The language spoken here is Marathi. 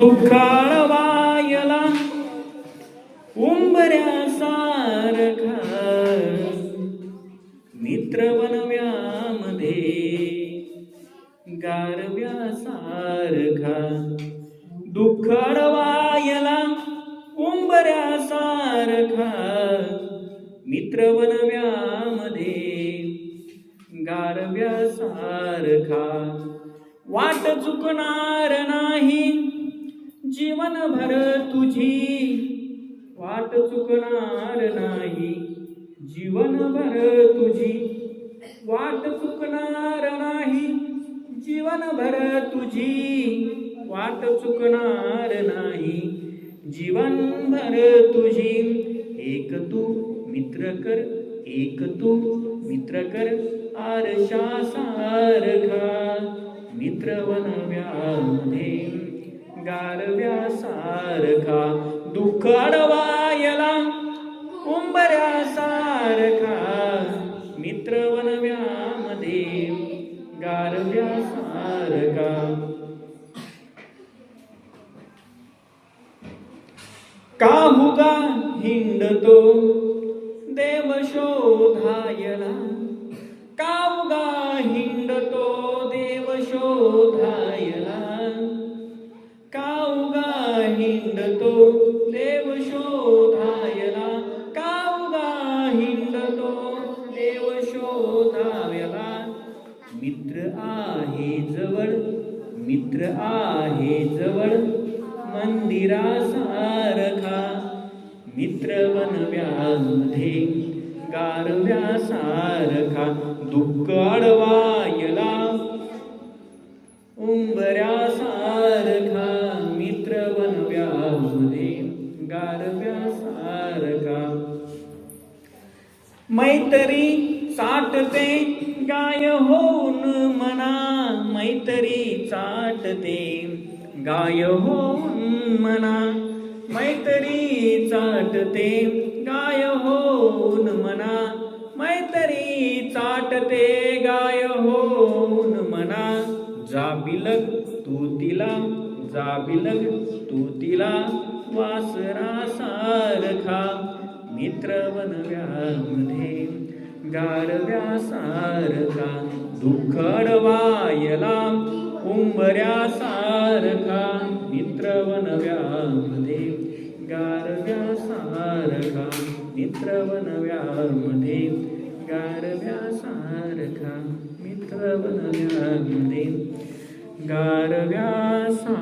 दुःखाळ वायला उंबऱ्या सारखा. मित्र बनव्यामध्ये गारव्या सारखा. दुःखाळ वायला उंबऱ्या सारखा. मित्र बनव्यामध्ये गारव्या सारखा. वाट चुकणार नाही जीवन भर तुझी वाट चुकणार नाही. जीवन भर तुझी वाट चुकणार नाही. जीवन भर तुझी वाट चुकणार नाही. जीवन भर तुझी एक तू मित्र कर एक तू मित्र कर आरशा सारखा मित्र बनव्या गारव्या सारखा दुःख अडवायला उंबऱ्यासारखा मित्र वनव्यामध्ये गारव्यासारखा का काहुगा हिंडतो देव शोधायला काहुगा हिंडतो देव शोधायला हिंडतो देव शोधायला काहुगा हिंडतो देव शोधायला. मित्र आहे जवळ मित्र आहे जवळ मंदिरासारखा. मित्र बनव्यामध्ये गारव्यासारखा दुःख अडवायला. उंबऱ्यासारखा बनव्यामध्ये गारव्यासारखा मैत्री चाटते गाय होऊन मना. मैत्री चाटते गाय होऊन मना. मैत्री चाटते गाय होऊन मना. मैत्री चाटते गाय होऊन मना. जा बिलग तू तिला जाबिलग तू तिला वासरा सारखा मित्र बनव्यामध्ये गारव्या सारखा दुःख अडवायला उंबऱ्या सारखा मित्र बनव्यामध्ये गारव्या सारखा मित्र बनव्यामध्ये गारव्या सारखा मित्र बनव्यामध्ये गारव्या सा